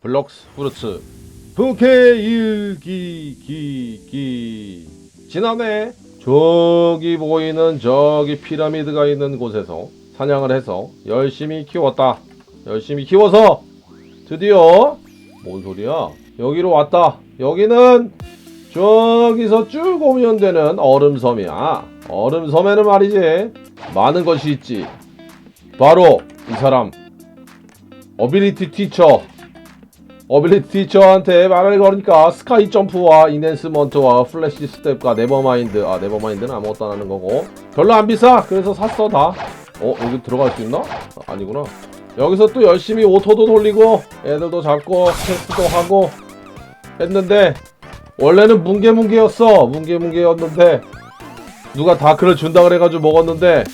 블록스 프루츠. 풍케 일기기기. 지난해 저기 보이는 저기 피라미드가 있는 곳에서 사냥을 해서 열심히 키웠다. 열심히 키워서 드디어 뭔 소리야? 여기로 왔다. 여기는 저기서 쭉 오면 되는 얼음섬이야. 얼음섬에는 말이지 많은 것이 있지. 바로 이 사람 어빌리티 티처 어빌리티 티처한테 말을 걸으니까 스카이 점프와 이넨스먼트와 플래시 스텝과 네버마인드. 아 네버마인드는 아무것도 안 하는 거고. 별로 안 비싸. 그래서 샀어 다. 어 여기 들어갈 수 있나? 아, 아니구나. 여기서 또 열심히 오토도 돌리고 애들도 잡고 테스트도 하고 했는데 원래는 뭉게뭉게였어. 뭉게뭉게였는데 누가 다크를 준다 그래가지고 먹었는데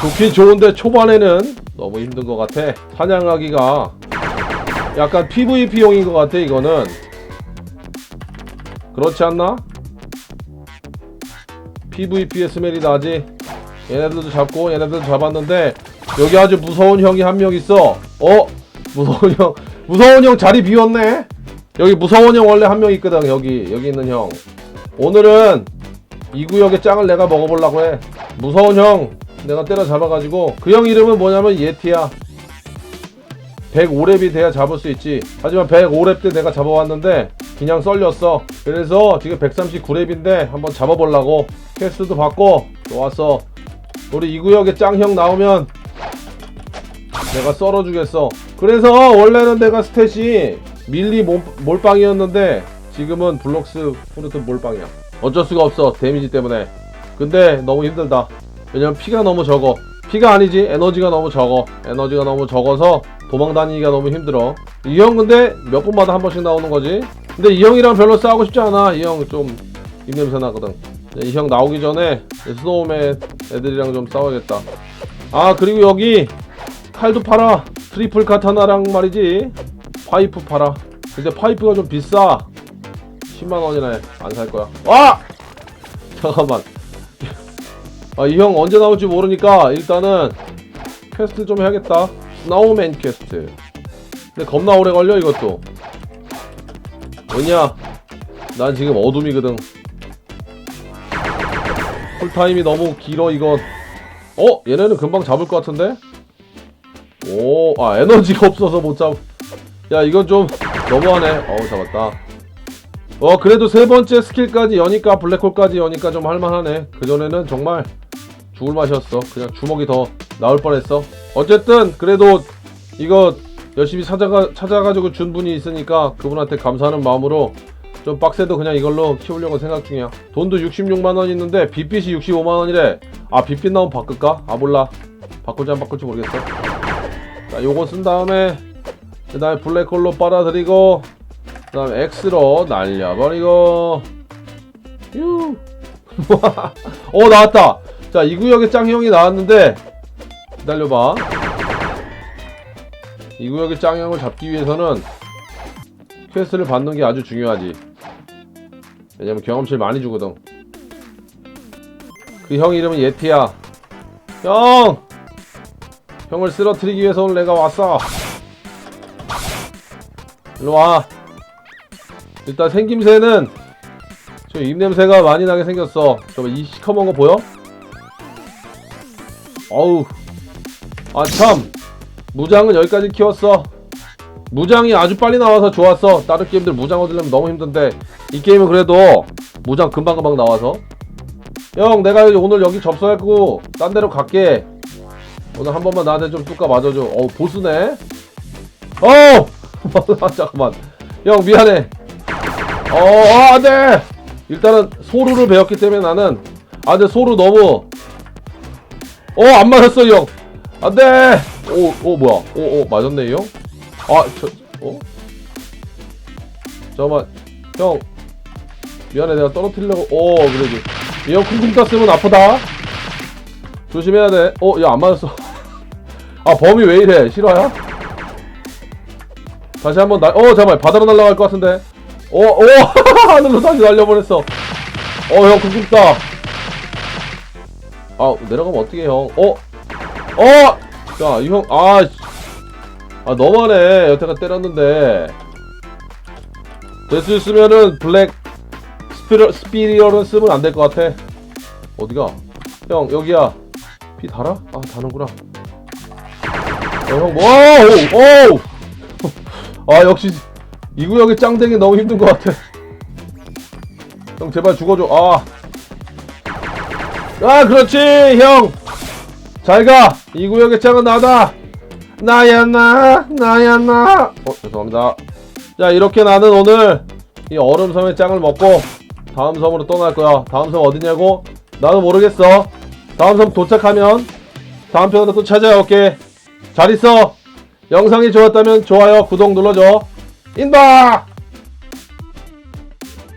좋긴 좋은데 초반에는 너무 힘든 것 같아. 사냥하기가 약간 PVP용인 것 같아 이거는. 그렇지 않나? PVP의 스멜이 나지? 얘네들도 잡고 얘네들도 잡았는데 여기 아주 무서운 형이 한 명 있어. 어? 무서운 형 무서운 형 자리 비웠네? 여기 무서운 형 원래 한 명 있거든 여기 여기 있는 형. 오늘은 이 구역의 짱을 내가 먹어보려고 해. 무서운 형 내가 때려 잡아가지고. 그 형 이름은 뭐냐면 예티야 105렙이 돼야 잡을 수 있지. 하지만 105렙 때 내가 잡아왔는데 그냥 썰렸어. 그래서 지금 139렙인데 한번 잡아보려고 퀘스트도 받고 좋았어. 우리 이 구역에 짱형 나오면 내가 썰어주겠어. 그래서 원래는 내가 스탯이 밀리 몰, 몰빵이었는데 지금은 블록스 프루트 몰빵이야. 어쩔 수가 없어 데미지 때문에. 근데 너무 힘들다. 왜냐면 피가 너무 적어. 피가 아니지 에너지가 너무 적어. 에너지가 너무 적어서 도망 다니기가 너무 힘들어. 이 형 근데 몇 분마다 한 번씩 나오는 거지? 근데 이 형이랑 별로 싸우고 싶지 않아. 이 형 좀 입냄새 나거든. 이 형 나오기 전에 스노우맨 애들이랑 좀 싸워야겠다. 아 그리고 여기 칼도 팔아. 트리플 카타나랑 말이지. 파이프 팔아. 근데 파이프가 좀 비싸. 10만원이네 안살 거야. 와! 잠깐만. 아 이 형 언제 나올지 모르니까 일단은 퀘스트 좀 해야겠다 스노우맨 퀘스트 근데 겁나 오래 걸려 이것도 왜냐 난 지금 어둠이거든 쿨타임이 너무 길어 이건 어? 얘네는 금방 잡을 것 같은데? 오, 아 에너지가 없어서 못 잡. 야 이건 좀 너무하네. 어우 잡았다. 어 그래도 세 번째 스킬까지 여니까 블랙홀까지 여니까 좀 할만하네. 그 전에는 정말 죽을 맛이었어. 그냥 주먹이 더 나올 뻔했어. 어쨌든 그래도 이거 열심히 찾아가 찾아가지고 준 분이 있으니까 그분한테 감사하는 마음으로 좀 빡세도 그냥 이걸로 키우려고 생각 중이야. 돈도 66만 원 있는데 빚빚이 65만 원이래. 아 빚빚 나오면 바꿀까? 아 몰라. 바꿀지 안 바꿀지 모르겠어. 자, 요거 쓴 다음에 그 다음에 블랙홀로 빨아들이고 그 다음에 X로 날려버리고 휴. 어 나왔다 자 이 구역에 짱형이 나왔는데 기다려봐 이 구역의 짱형을 잡기 위해서는 퀘스트를 받는 게 아주 중요하지 왜냐면 경험치를 많이 주거든 그 형 이름은 예티야 형 형을 쓰러뜨리기 위해서 오늘 내가 왔어. 일로 와. 일단 생김새는 저 입냄새가 많이 나게 생겼어. 저이 시커먼 거 보여? 어우. 아 참. 무장은 여기까지 키웠어. 무장이 아주 빨리 나와서 좋았어. 다른 게임들 무장 얻으려면 너무 힘든데 이 게임은 그래도 무장 금방금방 나와서 형 내가 오늘 여기 접수했고 딴 데로 갈게 오늘 한 번만 나한테 좀 뚜까 맞아줘. 어 보스네. 어 잠깐만. 형 미안해. 어, 어 안돼. 일단은 소루를 배웠기 때문에 나는 아 근데 소루 너무 어 안 맞았어 이 형. 안돼. 오오 뭐야? 오오 맞았네 이 형. 아저 어? 잠깐만 형 미안해 내가 떨어뜨리려고 오 그래도 이형 쿵쿵 땄으면 아프다. 조심해야 돼. 어, 야, 안 맞았어. 아, 범위 왜 이래? 실화야? 다시 한번 날, 어, 잠깐만. 바다로 날아갈 것 같은데. 어, 오, 하늘로 다시 날려버렸어. 어, 형, 쿵쿵 따. 아, 내려가면 어떻게 형? 어? 어! 자, 이 형, 아, 씨. 아 너무하네 여태까지 때렸는데 될 수 있으면은 블랙 스피리어, 스피리어는 쓰면 안 될 것 같아 어디가? 형 여기야 피 달아? 아 다는구나 어 형 뭐? 오우! 오우! 아 역시 이 구역의 짱댕이 너무 힘든 것 같아 형 제발 죽어줘 아. 아 그렇지 형 잘가! 이 구역의 짱은 나다! 나야 나! 나야 나 어 죄송합니다. 자 이렇게 나는 오늘 이 얼음섬의 짱을 먹고 다음 섬으로 떠날 거야. 다음 섬 어디냐고? 나도 모르겠어. 다음 섬 도착하면 다음 편으로 또 찾아올게. 잘 있어. 영상이 좋았다면 좋아요 구독 눌러줘. 인바